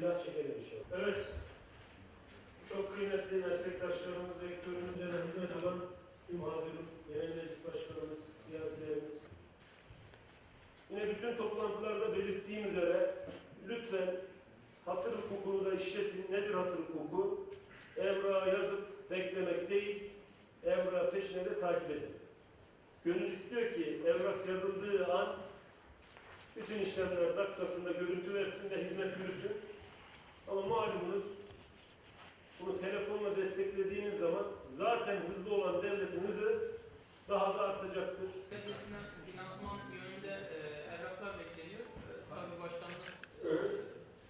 Bismillah çekelim inşallah. Evet. Çok kıymetli meslektaşlarımız, rektörümüzle de hizmet olan tüm hazırlık, genel meclis başkanımız, siyasilerimiz. Yine bütün toplantılarda belirttiğim üzere lütfen hatır hukukunu da işletin. Nedir hatır hukuku? Evrağı yazıp beklemek değil, evrağı peşine de takip edin. Gönül istiyor ki evrak yazıldığı an bütün işlemler dakikasında görüntü versin ve hizmet yürüsün. Ama malumunuz bunu telefonla desteklediğiniz zaman zaten hızlı olan devletin hızı daha da artacaktır. Belediyesinden finansman yönünde e, evraklar bekleniyor. E, tabii başkanımız e,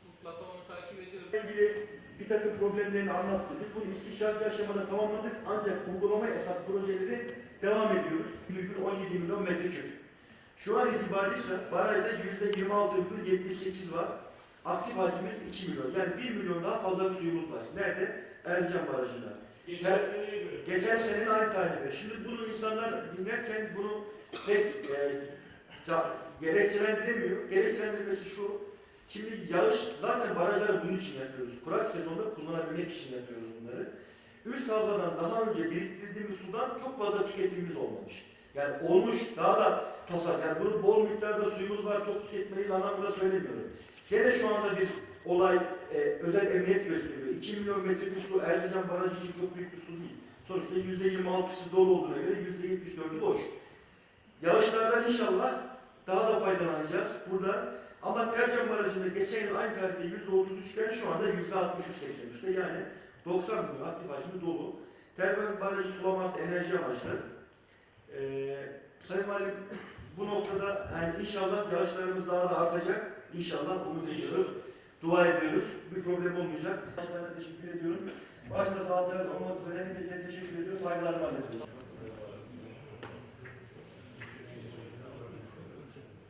mutlaka onu takip ediyor. ilgili bir takım problemlerini anlattı. Biz bunu istişare aşamada tamamladık ancak uygulama esas projeleri devam ediyoruz. 17 milyon metreküp. Şu an itibariyle barajda %26,78 var. Aktif hacmimiz 2 milyon. Yani 1 milyon daha fazla bir suyumuz var. Nerede? Erzincan Barajı'nda. Geçen Evet. seneye göre. Geçen senenin aynı tarihi. Şimdi bunu insanlar dinlerken bunu pek e, ta- gerekçelendiremiyor. Gerekçelendirmesi şu. Şimdi yağış zaten barajları bunun için yapıyoruz. Kurak sezonda kullanabilmek için yapıyoruz bunları. Üst havzadan daha önce biriktirdiğimiz sudan çok fazla tüketimimiz olmamış. Yani olmuş daha da tasar. Yani bunu bol miktarda suyumuz var çok tüketmeyiz anlamında söylemiyorum. Gene şu anda bir olay e, özel emniyet gösteriyor. 2 milyon metreküp su Erzincan Barajı için çok büyük bir su değil. Sonuçta %26'sı dolu olduğuna göre %74'ü boş. Yağışlardan inşallah daha da faydalanacağız burada. Ama Tercan Barajı'nda geçen yıl aynı tarihte %33 iken şu anda %63-83'te yani 90 milyon aktif hacmi dolu. Tercan Barajı sulaması enerji amaçlı. Ee, Sayın Valim bu noktada yani inşallah yağışlarımız daha da artacak. İnşallah umut ediyoruz. Dua ediyoruz. Bir problem olmayacak. Başkan'a teşekkür ediyorum. Başta zaten olmak üzere hepinize teşekkür ediyorum. Saygılarımı arz ediyorum.